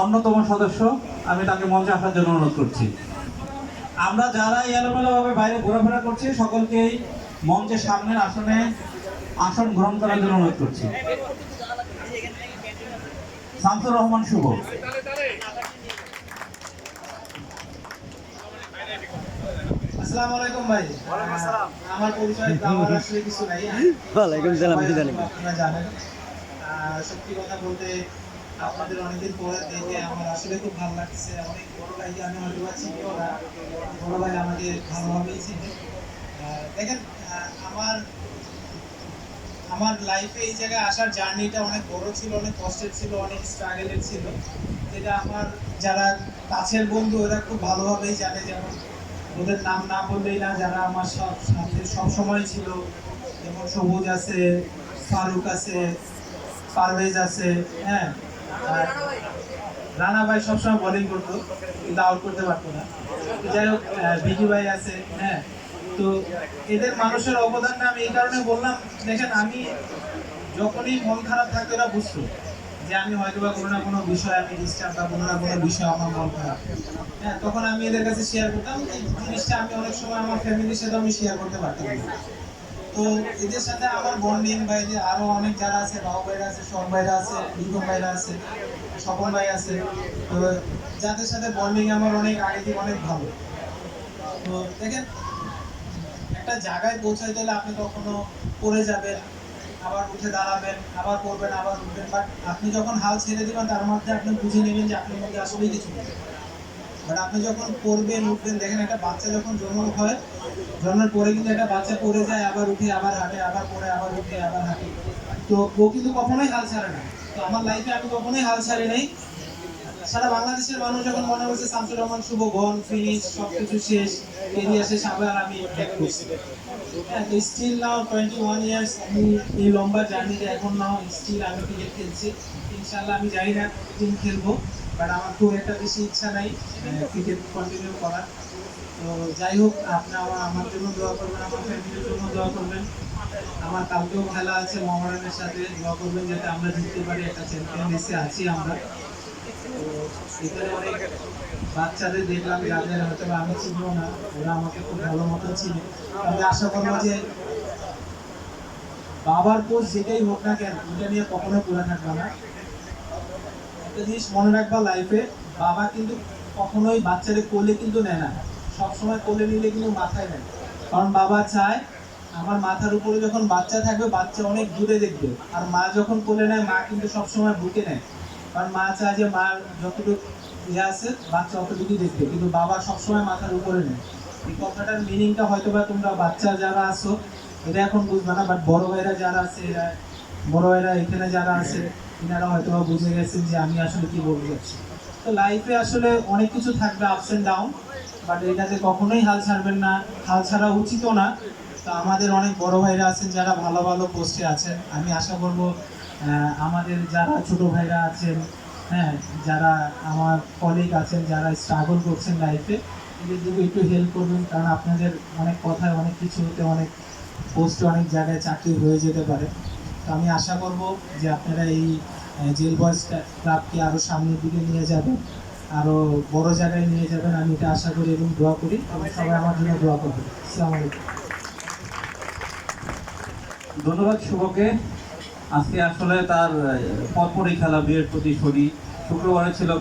অন্যতম সদস্য আমি তাকে মঞ্চে আসার জন্য অনুরোধ করছি। আমরা যারা এলোমেলোভাবে বাইরে ঘোরাফেরা করছি সকলকেই মঞ্চের সামনের আসনে আসন গ্রহণ করার জন্য অনুরোধ করছি। শামসুর রহমান শুভ। আসসালামু আলাইকুম ভাই। আমার পরিচয় আমার আসলে কিছু নাই। ওয়ালাইকুম সালাম, আপনারা জানেন। সত্যি কথা বলতে আপনাদের অনেকদিন পরে দেখে আমার আসলে খুব ভালো লাগছে, অনেক বড় ভাই আমি হয়তো বা চিনিও বড় ভাই আমাকে ভালোভাবেই চিনি। দেখেন আমার আমার লাইফে এই জায়গায় আসার জার্নিটা অনেক বড় ছিল, অনেক কষ্টের ছিল, অনেক স্ট্রাগলের ছিল। যেটা আমার, যারা কাছের বন্ধু, ওরা খুব ভালোভাবেই জানে, যেমন ওদের নাম না বললেই না, যারা আমার সব সাথে সব সময় ছিল, যেমন সবুজ আছে, ফারুক আছে, পারভেজ আছে হ্যাঁ। রানা ভাই সবসময় বোলিং করতো, কিন্তু আউট করতে পারতো না। যাই হোক বিজু ভাই আছে হ্যাঁ। তো এদের মানুষের অবদানটা আমি এই কারণে বললাম, দেখেন, আমি যখনই মন খারাপ থাকতো এরা বুঝতো যে আমি হয়তো বা কোনো না কোনো বিষয় আমি ডিস্টার্ব বা কোনো না কোনো বিষয় আমার মন খারাপ। হ্যাঁ তখন আমি এদের কাছে শেয়ার করতাম, এই জিনিসটা আমি অনেক সময় আমার ফ্যামিলির সাথে আমি শেয়ার করতে পারতাম। তো এদের সাথে আমার বন্ডিং বা যে আরও অনেক যারা আছে, বাবু ভাইরা আছে সব ভাইরা আছে লিখন ভাইরা আছে, স্বপন ভাই আছে যাদের সাথে বন্ডিং আমার অনেক আগে থেকে অনেক ভালো। তো দেখেন, একটা জায়গায় পৌঁছাইতে হলে আপনি কখনো পড়ে যাবেন, আবার উঠে দাঁড়াবেন, আবার পড়বেন, আবার উঠবেন বাট আপনি যখন হাল ছেড়ে দিবেন, তার মধ্যে আপনি বুঝে নেবেন যে আপনার মধ্যে আসলেই কিছু নেই। বাট আপনি যখন পড়বেন, উঠবেন, দেখেন একটা বাচ্চা যখন জন্ম হয়, জন্মের পরে কিন্তু একটা বাচ্চা পড়ে যায়, আবার উঠে, আবার হাঁটে, আবার পড়ে, আবার উঠে, আবার হাঁটে। তো ও কিন্তু কখনোই হাল ছাড়ে না। তো আমার লাইফে আমি কখনোই হাল ছাড়ি নাই। সারা বাংলাদেশের মানুষ যখন মনে করছে, শামসুর রহমান শুভ গন ফিনিশ সবকিছু শেষ এরিয়া শেষ, আবার আমি still now twenty one years আমি এই লম্বা জার্নিতে এখন নাও স্টিল আমি ক্রিকেট খেলছি। ইনশাল্লাহ আমি জানি না টিম খেলব। বাট আমার খুব একটা বেশি ইচ্ছা নাই ক্রিকেট কন্টিনিউ করার। তো যাই হোক আপনি আমার জন্য দোয়া করবেন, আমার ফ্যামিলির জন্য দোয়া করবেন। আমার কালকেও খেলা আছে মোহামেডানের সাথে দোয়া করবেন যাতে আমরা জিততে পারি, একটা চ্যাম্পিয়ন লিস্টে আছি আমরা। তো এখানে অনেক বাচ্চাদের দেখলাম, যাদের হয়তো আমি চিনবো না, ওরা আমাকে খুব ভালো মতো চিনে। আমি আশা করব যে বাবার কোচ যেটাই হোক না কেন ওটা নিয়ে কখনো পড়ে থাকবে না। একটা জিনিস মনে রাখবা লাইফে বাবা কিন্তু কখনোই বাচ্চাদের কোলে কিন্তু নেয় না। সবসময় কোলে নিলে কিন্তু মাথায় নেয়। কারণ বাবা চায়, আমার মাথার উপরে যখন বাচ্চা থাকবে, বাচ্চা অনেক দূরে দেখবে। আর মা যখন কোলে নেয়, মা কিন্তু সবসময় বুকে নেয়। কারণ মা চায় যে মার যতটুকু ইয়ে আছে, বাচ্চা অতটুকুই দেখবে। কিন্তু বাবা সবসময় মাথার উপরে নেয়। এই কথাটার মিনিংটা হয়তো বা তোমরা বাচ্চা যারা আছো এটা এখন বুঝবে না বাট বড় ভাইরা যারা আছে, এরা বড় ভাইরা এখানে যারা আছে, এনারা হয়তো বুঝে গেছেন যে আমি আসলে কি বলতে যাচ্ছি তো লাইফে আসলে অনেক কিছু থাকবে আপস এন্ড ডাউন বাট এটাতে কখনোই হাল ছাড়বেন না। হাল ছাড়া উচিতও না। তো আমাদের অনেক বড় ভাইরা আছেন যারা ভালো ভালো পোস্টে আছেন। আমি আশা করব আমাদের যারা ছোট ভাইরা আছেন হ্যাঁ যারা আমার কলিগ আছেন, যারা স্ট্রাগল করছেন লাইফে এদের দিকে একটু হেল্প করবেন, কারণ আপনাদের অনেক কথায় অনেক কিছু হতে অনেক পোস্টে অনেক জায়গায় চাকরি হয়ে যেতে পারে। তো আমি আশা করব যে আপনারা এই জেল বয়েজ ক্লাবকে আরও সামনের দিকে নিয়ে যাবেন আরও বড় জায়গায় নিয়ে যাবেন, আমি এটা আশা করি এবং দোয়া করি। এবং সবাই আমার জন্য দোয়া করবেন আসসালামু আলাইকুম। ধন্যবাদ শুভকে। আজকে আসলে তার পরপরই খেলা বিয়ের প্রতি শরীর শুক্রবারে ছিল